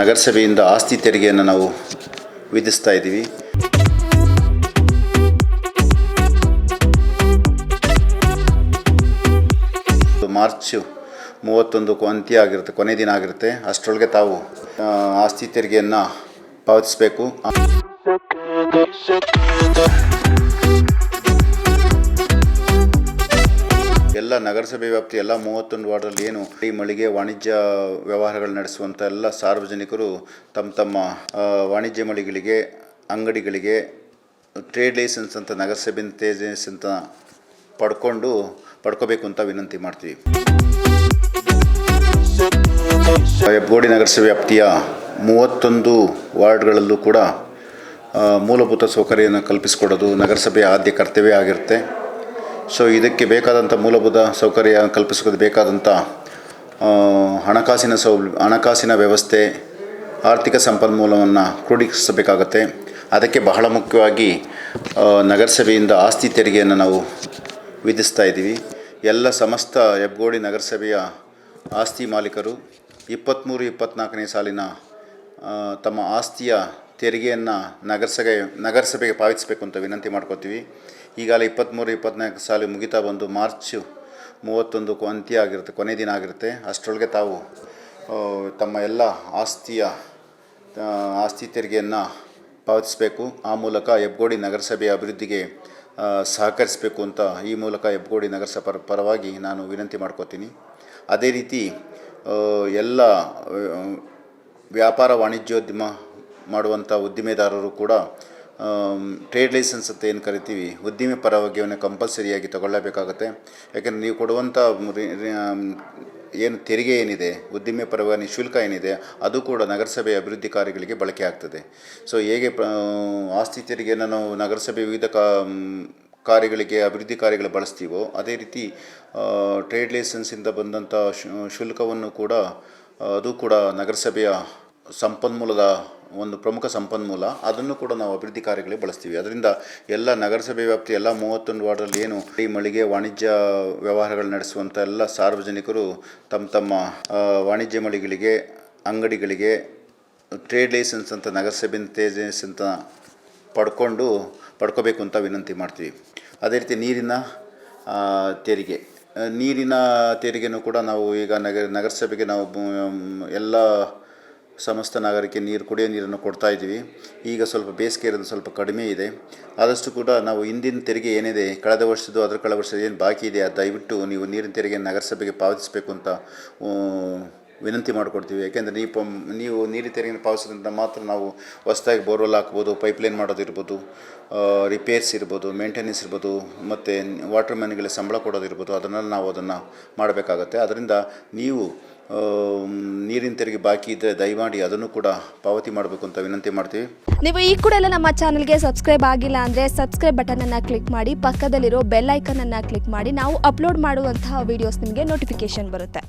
ನಗರಸಭೆಯಿಂದ ಆಸ್ತಿ ತೆರಿಗೆಯನ್ನು ನಾವು ವಿಧಿಸ್ತಾ ಇದ್ದೀವಿ. ಮಾರ್ಚ್ ಮೂವತ್ತೊಂದಕ್ಕೂ ಅಂತ್ಯ ಆಗಿರುತ್ತೆ, ಕೊನೆ ದಿನ ಆಗಿರುತ್ತೆ. ಅಷ್ಟರೊಳಗೆ ತಾವು ಆಸ್ತಿ ತೆರಿಗೆಯನ್ನು ಪಾವತಿಸಬೇಕು. ಎಲ್ಲ ನಗರಸಭೆ ವ್ಯಾಪ್ತಿ ಎಲ್ಲ ಮೂವತ್ತೊಂದು ವಾರ್ಡಲ್ಲಿ ಏನು ಈ ಮಳಿಗೆ ವಾಣಿಜ್ಯ ವ್ಯವಹಾರಗಳು ನಡೆಸುವಂಥ ಎಲ್ಲ ಸಾರ್ವಜನಿಕರು ತಮ್ಮ ತಮ್ಮ ವಾಣಿಜ್ಯ ಮಳಿಗೆಗಳಿಗೆ ಅಂಗಡಿಗಳಿಗೆ ಟ್ರೇಡ್ ಲೈಸೆನ್ಸ್ ಅಂತ ನಗರಸಭೆಯಿಂದ ತೇಜಸ್ ಅಂತ ಪಡ್ಕೊಂಡು ಪಡ್ಕೋಬೇಕು ಅಂತ ವಿನಂತಿ ಮಾಡ್ತೀವಿ. ಹೆಬ್ಗೋಡಿ ನಗರಸಭೆ ವ್ಯಾಪ್ತಿಯ ಮೂವತ್ತೊಂದು ವಾರ್ಡ್ಗಳಲ್ಲೂ ಕೂಡ ಮೂಲಭೂತ ಸೌಕರ್ಯವನ್ನು ಕಲ್ಪಿಸಿಕೊಡೋದು ನಗರಸಭೆಯ ಆದ್ಯ ಕರ್ತವ್ಯ ಆಗಿರುತ್ತೆ. ಸೊ ಇದಕ್ಕೆ ಬೇಕಾದಂಥ ಮೂಲಭೂತ ಸೌಕರ್ಯ ಕಲ್ಪಿಸೋದು ಬೇಕಾದಂಥ ಹಣಕಾಸಿನ ಸೌ, ಹಣಕಾಸಿನ ವ್ಯವಸ್ಥೆ, ಆರ್ಥಿಕ ಸಂಪನ್ಮೂಲವನ್ನು ಕ್ರೋಢೀಕರಿಸಬೇಕಾಗತ್ತೆ. ಅದಕ್ಕೆ ಬಹಳ ಮುಖ್ಯವಾಗಿ ನಗರಸಭೆಯಿಂದ ಆಸ್ತಿ ತೆರಿಗೆಯನ್ನು ನಾವು ವಿಧಿಸ್ತಾ ಇದ್ದೀವಿ. ಎಲ್ಲ ಸಮಸ್ತ ಹೆಬ್ಗೋಡಿ ನಗರಸಭೆಯ ಆಸ್ತಿ ಮಾಲೀಕರು ಇಪ್ಪತ್ತ್ಮೂರು ಇಪ್ಪತ್ತ್ನಾಲ್ಕನೇ ಸಾಲಿನ ತಮ್ಮ ಆಸ್ತಿಯ ತೆರಿಗೆಯನ್ನು ನಗರಸಭೆ, ನಗರಸಭೆಗೆ ಪಾವತಿಸಬೇಕು ಅಂತ ವಿನಂತಿ ಮಾಡ್ಕೋತೀವಿ. ಈಗಾಗಲೇ ಇಪ್ಪತ್ತ್ಮೂರು, ಇಪ್ಪತ್ತ್ನಾಲ್ಕು ಸಾಲು ಮುಗಿತಾ ಬಂದು ಮಾರ್ಚ್ ಮೂವತ್ತೊಂದಕ್ಕೂ ಅಂತ್ಯ ಆಗಿರುತ್ತೆ ಕೊನೆ ದಿನ ಆಗಿರುತ್ತೆ. ಅಷ್ಟರೊಳಗೆ ತಾವು ತಮ್ಮ ಎಲ್ಲ ಆಸ್ತಿಯ ಆಸ್ತಿ ತೆರಿಗೆಯನ್ನು ಪಾವತಿಸಬೇಕು. ಆ ಮೂಲಕ ಹೆಬ್ಗೋಡಿ ನಗರಸಭೆಯ ಅಭಿವೃದ್ಧಿಗೆ ಸಹಕರಿಸಬೇಕು ಅಂತ ಈ ಮೂಲಕ ಹೆಬ್ಗೋಡಿ ನಗರಸಭೆ ಪರವಾಗಿ ನಾನು ವಿನಂತಿ ಮಾಡ್ಕೋತೀನಿ. ಅದೇ ರೀತಿ ಎಲ್ಲ ವ್ಯಾಪಾರ ವಾಣಿಜ್ಯೋದ್ಯಮ ಮಾಡುವಂಥ ಉದ್ದಿಮೆದಾರರು ಕೂಡ ಟ್ರೇಡ್ ಲೈಸೆನ್ಸ್ ಅಂತ ಏನು ಕರಿತೀವಿ, ಉದ್ದಿಮೆ ಪರವಾಗಿಯನ್ನು ಕಂಪಲ್ಸರಿಯಾಗಿ ತಗೊಳ್ಳಬೇಕಾಗುತ್ತೆ. ಯಾಕೆಂದರೆ ನೀವು ಕೊಡುವಂಥ ಏನು ತೆರಿಗೆ ಏನಿದೆ, ಉದ್ದಿಮೆ ಪರವಾನಿ ಶುಲ್ಕ ಏನಿದೆ, ಅದು ಕೂಡ ನಗರಸಭೆ ಅಭಿವೃದ್ಧಿ ಕಾರ್ಯಗಳಿಗೆ ಬಳಕೆ ಆಗ್ತದೆ. ಸೊ ಹೇಗೆ ಆಸ್ತಿ ತೆರಿಗೆಯನ್ನು ನಾವು ನಗರಸಭೆ ವಿವಿಧ ಕಾ ಕಾರ್ಯಗಳಿಗೆ, ಅಭಿವೃದ್ಧಿ ಕಾರ್ಯಗಳು ಬಳಸ್ತೀವೋ, ಅದೇ ರೀತಿ ಟ್ರೇಡ್ ಲೈಸೆನ್ಸಿಂದ ಬಂದಂಥ ಶುಲ್ಕವನ್ನು ಕೂಡ, ಅದು ಕೂಡ ನಗರಸಭೆಯ ಸಂಪನ್ಮೂಲದ ಒಂದು ಪ್ರಮುಖ ಸಂಪನ್ಮೂಲ, ಅದನ್ನು ಕೂಡ ನಾವು ಅಭಿವೃದ್ಧಿ ಕಾರ್ಯಗಳಿಗೆ ಬಳಸ್ತೀವಿ. ಅದರಿಂದ ಎಲ್ಲ ನಗರಸಭೆ ವ್ಯಾಪ್ತಿ, ಎಲ್ಲ ಮೂವತ್ತೊಂದು ವಾರ್ಡಲ್ಲಿ ಏನು ಈ ಮಳಿಗೆ ವಾಣಿಜ್ಯ ವ್ಯವಹಾರಗಳು ನಡೆಸುವಂಥ ಎಲ್ಲ ಸಾರ್ವಜನಿಕರು ತಮ್ಮ ತಮ್ಮ ವಾಣಿಜ್ಯ ಮಳಿಗೆಗಳಿಗೆ, ಅಂಗಡಿಗಳಿಗೆ ಟ್ರೇಡ್ ಲೈಸೆನ್ಸ್ ಅಂತ ನಗರಸಭೆ ತೇಜಸ್ ಅಂತ ಪಡ್ಕೊಂಡು, ಪಡ್ಕೋಬೇಕು ಅಂತ ವಿನಂತಿ ಮಾಡ್ತೀವಿ. ಅದೇ ರೀತಿ ನೀರಿನ ತೆರಿಗೆ. ನೀರಿನ ತೆರಿಗೆನೂ ಕೂಡ ನಾವು ಈಗ ನಗರ, ನಗರಸಭೆಗೆ ನಾವು ಎಲ್ಲ ಸಮಸ್ತ ನಾಗರಿಕೆ ನೀರು, ಕುಡಿಯೋ ನೀರನ್ನು ಕೊಡ್ತಾ ಇದ್ದೀವಿ. ಈಗ ಸ್ವಲ್ಪ ಬೇಸಿಗೆ ಇರೋದು ಸ್ವಲ್ಪ ಕಡಿಮೆ ಇದೆ. ಆದಷ್ಟು ಕೂಡ ನಾವು ಹಿಂದಿನ ತೆರಿಗೆ ಏನಿದೆ, ಕಳೆದ ವರ್ಷದ್ದು ಅದರ ಕಳೆದ ವರ್ಷದ ಏನು ಬಾಕಿ ಇದೆ, ಅದು ದಯವಿಟ್ಟು ನೀವು ನೀರಿನ ತೆರಿಗೆ ನಗರಸಭೆಗೆ ಪಾವತಿಸಬೇಕು ಅಂತ ವಿನಂತಿ ಮಾಡಿಕೊಡ್ತೀವಿ. ಯಾಕೆಂದರೆ ನೀವು ನೀವು ನೀರಿನ ತೆರಿಗೆಯನ್ನು ಪಾವತಿಸೋದ್ರಿಂದ ಮಾತ್ರ ನಾವು ಹೊಸದಾಗಿ ಬೋರ್ವೆಲ್ ಹಾಕ್ಬೋದು ಪೈಪ್ಲೈನ್ ಮಾಡೋದಿರ್ಬೋದು ರಿಪೇರ್ಸ್ ಇರ್ಬೋದು ಮೇಂಟೆನೆನ್ಸ್ ಇರ್ಬೋದು ಮತ್ತು ವಾಟರ್ ಮ್ಯಾನ್ಗಳಿಗೆ ಸಂಬಳ ಕೊಡೋದಿರ್ಬೋದು ಅದನ್ನೆಲ್ಲ ನಾವು ಅದನ್ನು ಮಾಡಬೇಕಾಗತ್ತೆ. ಅದರಿಂದ ನೀವು ನೀರಿನ ತೆರಿಗೆ ಬಾಕಿ ಇದ್ದರೆ ದಯಮಾಡಿ ಅದನ್ನು ಕೂಡ ಪಾವತಿ ಮಾಡಬೇಕು ಅಂತ ವಿನಂತಿ ಮಾಡ್ತೀವಿ. ನೀವು ಈ ಕೂಡ ಎಲ್ಲ ನಮ್ಮ ಚಾನಲ್ಗೆ ಸಬ್ಸ್ಕ್ರೈಬ್ ಆಗಿಲ್ಲ ಅಂದ್ರೆ ಸಬ್ಸ್ಕ್ರೈಬ್ ಬಟನನ್ನು ಕ್ಲಿಕ್ ಮಾಡಿ, ಪಕ್ಕದಲ್ಲಿರೋ ಬೆಲ್ ಐಕನನ್ನು ಕ್ಲಿಕ್ ಮಾಡಿ, ನಾವು ಅಪ್ಲೋಡ್ ಮಾಡುವಂತಹ ವೀಡಿಯೋಸ್ ನಿಮಗೆ ನೋಟಿಫಿಕೇಶನ್ ಬರುತ್ತೆ.